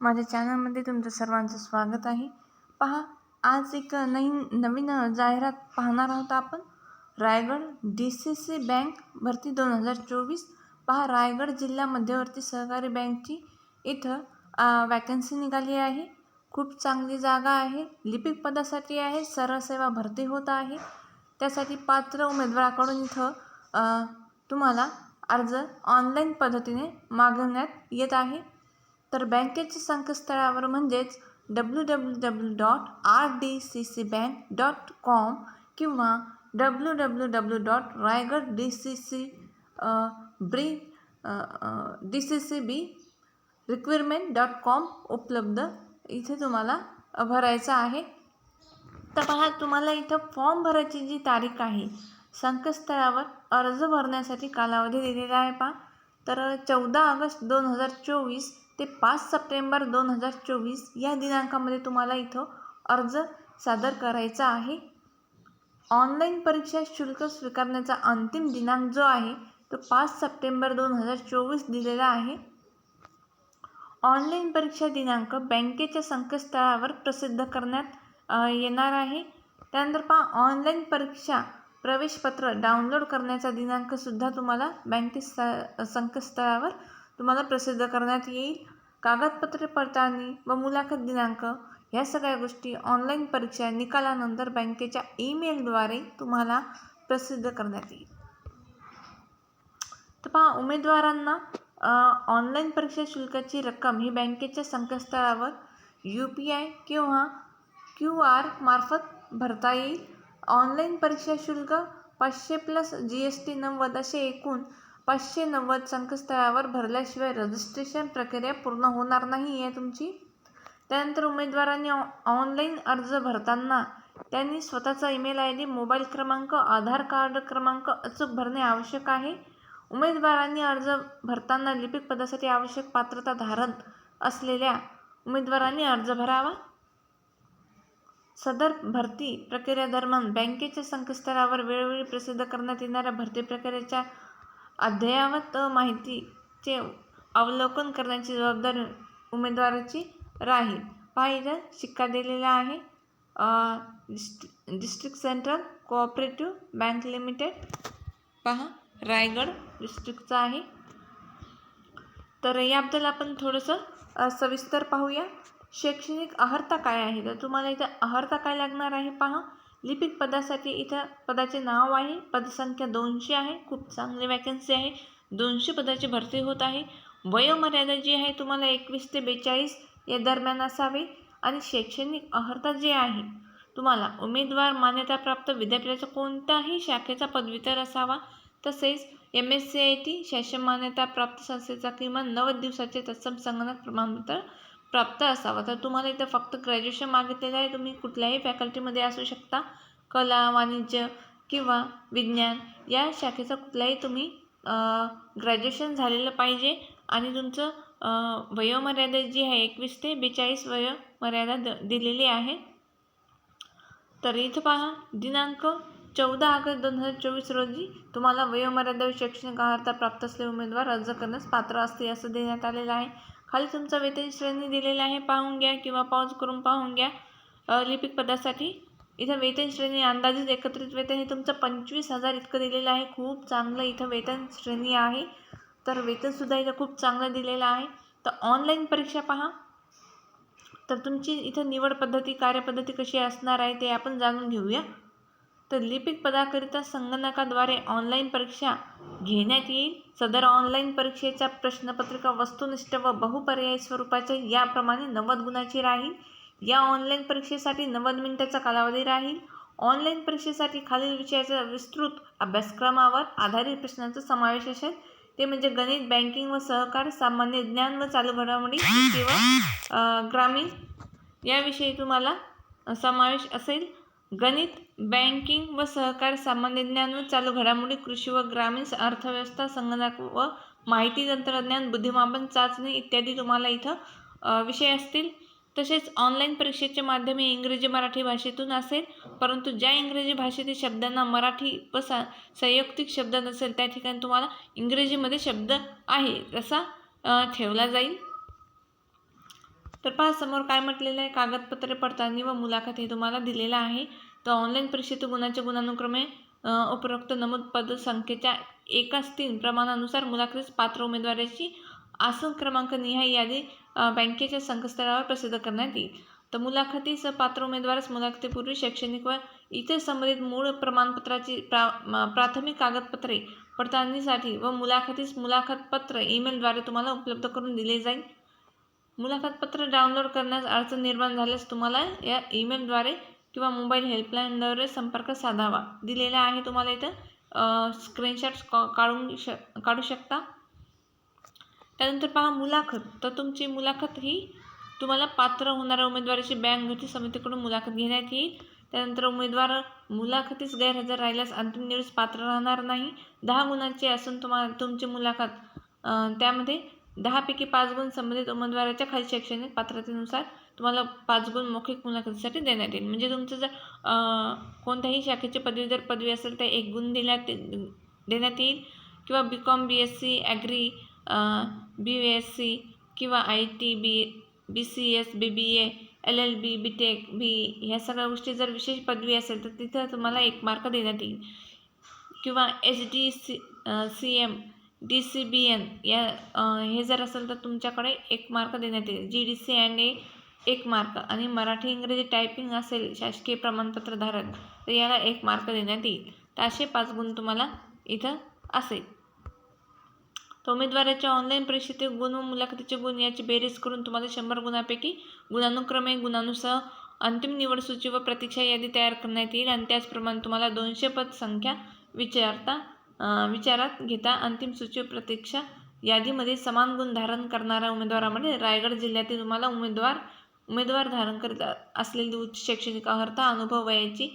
माझ्या चॅनलमध्ये तुमचं सर्वांचं स्वागत आहे. पहा आज एक नवीन नवीन जाहिरात पाहणार आहोत आपण. Raigad D C C bank भरती दोन हजार चोवीस. पहा रायगड जिल्हा मध्यवर्ती सहकारी बँकची इथं वॅकन्सी निघाली आहे. खूप चांगली जागा आहे. लिपिक पदासाठी आहे. सरळ सेवा भरती होत आहे. त्यासाठी पात्र उमेदवाराकडून इथं तुम्हाला अर्ज ऑनलाईन पद्धतीने मागवण्यात येत आहे. तर बँकेच्या संकेतस्थळावर म्हणजेच W W W dot R D C C bank dot com किंवा W W W dot Raigad D C C ब्री D C C B requirement dot com उपलब्ध इथे तुम्हाला भरायचं आहे. तर पहा तुम्हाला इथं फॉर्म भरायची जी तारीख आहे संकेतस्थळावर अर्ज भरण्यासाठी कालावधी दिलेला आहे पहा. तर चौदा ऑगस्ट दोन हजार चोवीस ते पाच सप्टेंबर दोन हजार चोवीस या दिनांकामध्ये तुम्हाला इथं अर्ज सादर करायचा आहे. ऑनलाईन परीक्षा शुल्क स्वीकारण्याचा अंतिम दिनांक जो आहे तो पाच सप्टेंबर दोन हजार चोवीस दिलेला आहे. ऑनलाईन परीक्षा दिनांक बँकेच्या संकेतस्थळावर प्रसिद्ध करण्यात येणार आहे. त्यानंतर पहा ऑनलाईन परीक्षा प्रवेशपत्र डाउनलोड करण्याचा दिनांकसुद्धा तुम्हाला बँके स संकेतस्थळावर तुम्हाला प्रसिद्ध करण्यात येईल. कागदपत्रे पडताळणी व मुलाखत दिनांक ह्या सगळ्या गोष्टी ऑनलाईन परीक्षा निकालानंतर बँकेच्या ईमेलद्वारे तुम्हाला प्रसिद्ध करण्यात येईल. तर पहा उमेदवारांना ऑनलाईन परीक्षा शुल्काची रक्कम ही बँकेच्या संकेतस्थळावर यू पी आय किंवा क्यू आर मार्फत भरता येईल. ऑनलाईन परीक्षा शुल्क पाचशे प्लस जी एस टी नव्वद असे एकूण पाचशे नव्वद संकेतस्थळावर भरल्याशिवाय रजिस्ट्रेशन प्रक्रिया पूर्ण होणार नाही आहे तुमची. त्यानंतर उमेदवारांनी ऑ ऑनलाईन अर्ज भरताना त्यांनी स्वतःचा ईमेल आय डी मोबाईल क्रमांक आधार कार्ड क्रमांक अचूक भरणे आवश्यक आहे. उमेदवारांनी अर्ज भरताना लिपिक पदासाठी आवश्यक पात्रता धारण असलेल्या उमेदवारांनी अर्ज भरावा. सदर भरती प्रक्रियेदरम्यान बँकेच्या संकेतस्थळावर वेळोवेळी प्रसिद्ध करण्यात येणाऱ्या भरती प्रक्रियेच्या अद्ययावत माहितीचे अवलोकन करण्याची जबाबदारी उमेदवाराची राहील. पहा इथं शिक्का दिलेला आहे. Dist district central cooperative bank limited. पहा रायगड डिस्ट्रिक्टचा आहे. तर याबद्दल आपण थोडंसं सविस्तर पाहूया. शैक्षणिक अर्हता काय आहे? तर तुम्हाला इथं अर्हता काय लागणार आहे? पहा. लिपिक पदासाठी इथं पदाचे नाव आहे. पदसंख्या दोनशे आहे. खूप चांगली वॅकन्सी आहे. दोनशे पदाची भरती होत आहे. वयोमर्यादा जी आहे तुम्हाला एकवीस ते बेचाळीस या दरम्यान असावे. आणि शैक्षणिक अर्हता जी आहे तुम्हाला उमेदवार मान्यताप्राप्त विद्यापीठाच्या कोणत्याही शाखेचा पदवीधर असावा. तसेच M S C I T शासन मान्यताप्राप्त संस्थेचा किमान नव्वद दिवसाचे तत्सम संगणक प्रमाणपत्र प्राप्त असावा. तर तुम्हाला इथं फक्त ग्रॅज्युएशन मागितलेलं आहे. तुम्ही कुठल्याही फॅकल्टीमध्ये असू शकता. कला वाणिज्य किंवा विज्ञान या शाखेचं कुठलाही तुम्ही ग्रॅज्युएशन झालेलं पाहिजे. आणि तुमचं वयोमर्यादा जी आहे एकवीस ते बेचाळीस वयोमर्यादा द दिलेली आहे. तर इथं पहा दिनांक चौदा ऑगस्ट दोन हजार चोवीस रोजी तुम्हाला वयोमर्यादा शैक्षणिक अर्हता प्राप्त असलेले उमेदवार अर्ज करण्यास पात्र असते असं देण्यात आलेलं आहे. खाली तुमचं वेतन श्रेणी दिलेला आहे पाहून घ्या किंवा पॉज करून पाहून घ्या. लिपिक पदासाठी इथं वेतन श्रेणी अंदाजित एकत्रित वेतन हे तुमचं पंचवीस हजार इतकं दिलेलं आहे. खूप चांगलं इथं वेतन श्रेणी आहे. तर वेतनसुद्धा इथं खूप चांगलं दिलेलं आहे. तर ऑनलाईन परीक्षा पहा. तर तुमची इथं निवड पद्धती कार्यपद्धती कशी असणार आहे ते आपण जाणून घेऊया. तर लिपिक पदाकरिता संगणकाद्वारे ऑनलाईन परीक्षा घेण्यात येईल. सदर ऑनलाईन परीक्षेच्या प्रश्नपत्रिका वस्तुनिष्ठ व बहुपर्यायी स्वरूपाच्या याप्रमाणे नव्वद गुणाची राहील. या ऑनलाईन परीक्षेसाठी नव्वद मिनिटाचा कालावधी राहील. ऑनलाईन परीक्षेसाठी खालील विषयाच्या विस्तृत अभ्यासक्रमावर आधारित प्रश्नांचा समावेश असेल. ते म्हणजे गणित बँकिंग व सहकार सामान्य ज्ञान व चालू घडामोडी किंवा ग्रामीण. याविषयी तुम्हाला समावेश असेल. गणित बँकिंग व सहकार सामान्य ज्ञान व चालू घडामोडी कृषी व ग्रामीण अर्थव्यवस्था संगणक व माहिती तंत्रज्ञान बुद्धिमापन चाचणी इत्यादी तुम्हाला इथं विषय असतील. तसेच ऑनलाईन परीक्षेचे माध्यम हे इंग्रजी मराठी भाषेतून असेल परंतु ज्या इंग्रजी भाषेतील शब्दांना मराठी व सा संयुक्तिक शब्द नसेल त्या ठिकाणी तुम्हाला इंग्रजीमध्ये शब्द आहे तसा ठेवला जाईल. तर पहा समोर काय म्हटलेलं आहे? कागदपत्रे पडताळणी व मुलाखत हे तुम्हाला दिलेलं आहे. तर ऑनलाईन परीक्षेत गुणाच्या गुणानुक्रमे उपरोक्त नमूद पद संख्येच्या एकाच तीन प्रमाणानुसार मुलाखतीस पात्र उमेदवाराची आसन क्रमांक निहाय यादी बँकेच्या संकेतस्थळावर प्रसिद्ध करण्यात येईल. तर मुलाखतीस पात्र उमेदवारास मुलाखतीपूर्वी शैक्षणिक व इतर संबंधित मूळ प्रमाणपत्राची प्रा प्राथमिक कागदपत्रे पडताळणीसाठी व मुलाखतीस मुलाखतपत्र ईमेलद्वारे तुम्हाला उपलब्ध करून दिले जाईल. मुलाखतपत्र डाउनलोड करण्यास अडचण निर्माण झाल्यास तुम्हाला या ईमेलद्वारे किंवा मोबाईल हेल्पलाईनद्वारे संपर्क साधावा. दिलेला आहे तुम्हाला इथं स्क्रीनशॉट्स काढून श काढू शकता. त्यानंतर पहा मुलाखत. तर तुमची मुलाखत ही तुम्हाला पात्र होणाऱ्या उमेदवाराची बँक गती समितीकडून मुलाखत घेण्यात येईल. त्यानंतर उमेदवार मुलाखतीस गैरहजर राहिल्यास अंतिम निवडीस पात्र राहणार नाही. दहा गुणांची असून तुम्हाला तुमची मुलाखत त्यामध्ये दहापैकी पाच गुण संबंधित उमेदवाराच्या खाली शैक्षणिक पात्रतेनुसार तुम्हाला पाच गुण मौखिक मुलाखतीसाठी देण्यात येईल. म्हणजे तुमचं जर कोणत्याही शाखेची पदवीधर पदवी असेल तर एक गुण दिल्यात देण्यात येईल. किंवा B com B S C agri B S C किंवा I T B B C S B B A L L B B tech B ह्या सगळ्या गोष्टी जर विशेष पदवी असेल तर तिथं तुम्हाला एक मार्क देण्यात येईल. किंवा H D C C M D C B N या हे जर असेल तर तुमच्याकडे एक मार्क देण्यात येईल. G D C N A एक मार्क आणि मराठी इंग्रजी टायपिंग असेल शासकीय प्रमाणपत्र धारक तर याला एक मार्क देण्यात येईल. तर असे पाच गुण तुम्हाला इथं असेल. तर उमेदवाराच्या ऑनलाईन परीक्षेतील गुण व मुलाखतीचे गुण याची बेरीज करून तुम्हाला शंभर गुणापैकी गुणानुक्रमे गुणानुसार अंतिम निवड सूची व प्रतीक्षा यादी तयार करण्यात येईल आणि त्याचप्रमाणे तुम्हाला दोनशे पद संख्या विचारता विचारात घेता अंतिम सूची प्रतीक्षा यादीमध्ये समान गुण धारण करणाऱ्या उमेदवारामध्ये रायगड जिल्ह्यातील तुम्हाला उमेदवार उमेदवार धारण करीत असलेली उच्च शैक्षणिक अर्हता अनुभव वयाची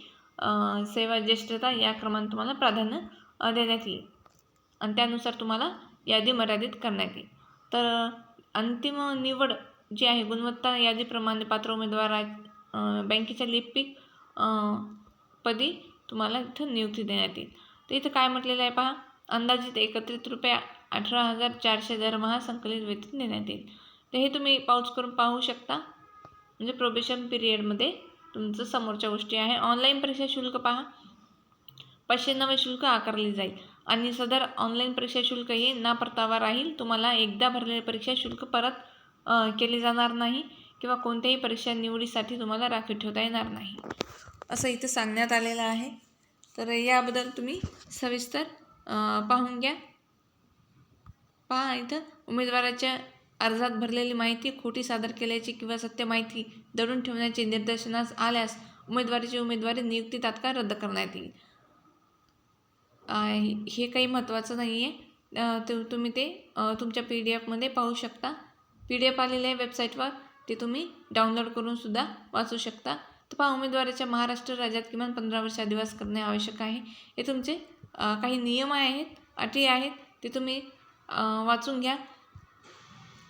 सेवा ज्येष्ठता या क्रमाने तुम्हाला प्राधान्य देण्यात येईल. आणि त्यानुसार तुम्हाला यादी मर्यादित करण्यात येईल. तर अंतिम निवड जी आहे गुणवत्ता यादीप्रमाणे पात्र उमेदवार बँकेच्या लिपिक पदी तुम्हाला इथं नियुक्ती देण्यात येईल. तर इथं काय म्हटलेलं आहे पहा? अंदाजित एकत्रित रुपये अठरा हजार चारशे दरमहा संकलित वेतन देण्यात येईल. तर हे तुम्ही पाऊच करून पाहू शकता. म्हणजे प्रोबेशन पिरियडमध्ये तुमचं समोरच्या गोष्टी आहे. ऑनलाईन परीक्षा शुल्क पहा. पाचशे नवे शुल्क आकारले जाईल. आणि सदर ऑनलाईन परीक्षा शुल्क हे ना परतावा राहील. तुम्हाला एकदा भरलेले परीक्षा शुल्क परत केले जाणार नाही किंवा कोणत्याही परीक्षा निवडीसाठी तुम्हाला राखीव ठेवता येणार नाही. असं इथं सांगण्यात आलेलं आहे. तर याबद्दल तुम्ही सविस्तर पाहून घ्या. पहा इथं उमेदवाराच्या अर्जात भरलेली माहिती खोटी सादर केल्याची किंवा सत्य माहिती दडून ठेवण्याचे निदर्शनास आल्यास उमेदवाराची उमेदवारी नियुक्ती तात्काळ रद्द करण्यात येईल. हे काही महत्त्वाचं नाही आहे ते तुम्ही ते तुमच्या पी डी एफमध्ये पाहू शकता. पी डी एफ आलेल्या वेबसाईटवर ते तुम्ही डाउनलोड करूनसुद्धा वाचू शकता. पहा उमेदवाराच्या महाराष्ट्र राज्यात किमान पंधरा वर्ष अधिवास करणे आवश्यक आहे. हे तुमचे काही नियम आहेत अटी आहेत ते तुम्ही वाचून घ्या.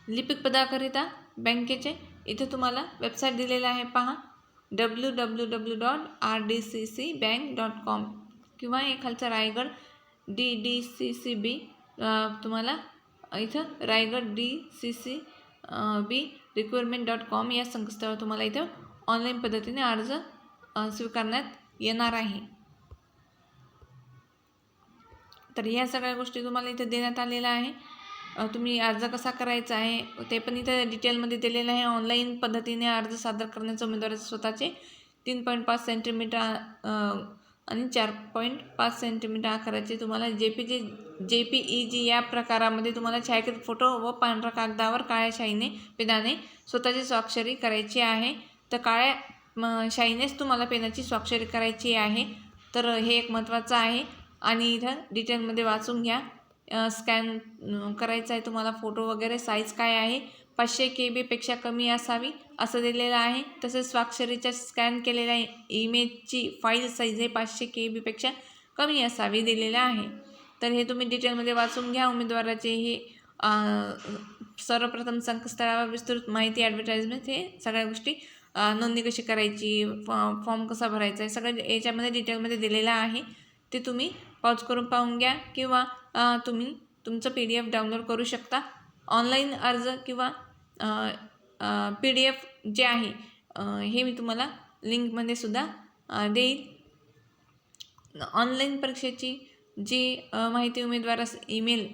लिपिक पदाकरिता बँकेचे इथे तुम्हाला वेबसाईट दिलेलं आहे पहा. W W W dot R D C C bank dot com किंवा हे खालचं Raigad D D C C B तुम्हाला इथं Raigad D C C B requirement dot com या संकेतस्थळावर तुम्हाला इथं ऑनलाईन पद्धतीने अर्ज स्वीकारण्यात येणार आहे. तर ह्या सगळ्या गोष्टी तुम्हाला इथं देण्यात आलेल्या आहे. तुम्ही अर्ज कसा करायचा आहे ते पण इथं डिटेलमध्ये दिलेलं आहे. ऑनलाईन पद्धतीने अर्ज सादर करण्याचं उमेदवाराचे स्वतःचे. तीन पॉईंट पाच सेंटीमीटर आणि चार पॉईंट पाच सेंटीमीटर आकाराचे तुम्हाला जे पी जे जे पी ई जी या प्रकारामध्ये तुम्हाला छायाकृत फोटो व पांढऱ्या कागदावर काळ्या शाईने पेनाने स्वतःची स्वाक्षरी करायची आहे. तर काळ्या म, शाईनेच तुम्हाला पेनाची स्वाक्षरी करायची आहे. तर हे एक महत्त्वाचं आहे. आणि इथं डिटेलमध्ये वाचून घ्या. स्कॅन करायचा आहे तुम्हाला फोटो वगैरे साईज काय आहे? पाचशे के बीपेक्षा कमी असावी असं दिलेलं आहे. तसेच स्वाक्षरीच्या स्कॅन केलेल्या इमेजची फाईल साईज हे पाचशे के बीपेक्षा कमी असावी दिलेलं आहे. तर हे तुम्ही डिटेलमध्ये वाचून घ्या. उमेदवाराचे हे सर्वप्रथम संकेतस्थळावर विस्तृत माहिती ॲडव्हर्टाइजमेंट हे सगळ्या गोष्टी नोंदणी कशी करायची फॉ फॉर्म कसा भरायचा आहे सगळं याच्यामध्ये डिटेलमध्ये दिलेलं आहे. ते तुम्ही पॉज करून पाहून घ्या किंवा तुम्ही तुमचं पी डी एफ डाउनलोड करू शकता. ऑनलाईन अर्ज किंवा पी डी एफ जे आहे हे मी तुम्हाला लिंकमध्ये सुद्धा देईल. ऑनलाईन परीक्षेची जी माहिती उमेदवारास ईमेल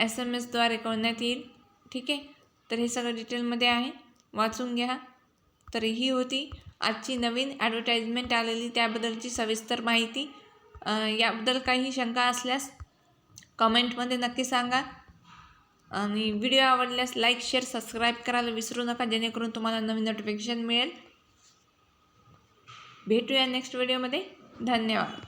एस एम एसद्वारे कळण्यात येईल. ठीक आहे? तर हे सगळं डिटेलमध्ये आहे. वाचून घ्या. तर ही होती. आजची नवीन ॲडव्हर्टाईजमेंट आलेली त्याबद्दलची सविस्तर माहिती याबद्दल काही शंका असल्यास कमेंटमध्ये नक्की सांगा. आणि व्हिडिओ आवडल्यास लाईक शेअर सबस्क्राईब करायला विसरू नका जेणेकरून तुम्हाला नवीन नोटिफिकेशन मिळेल. भेटूया नेक्स्ट व्हिडिओमध्ये धन्यवाद.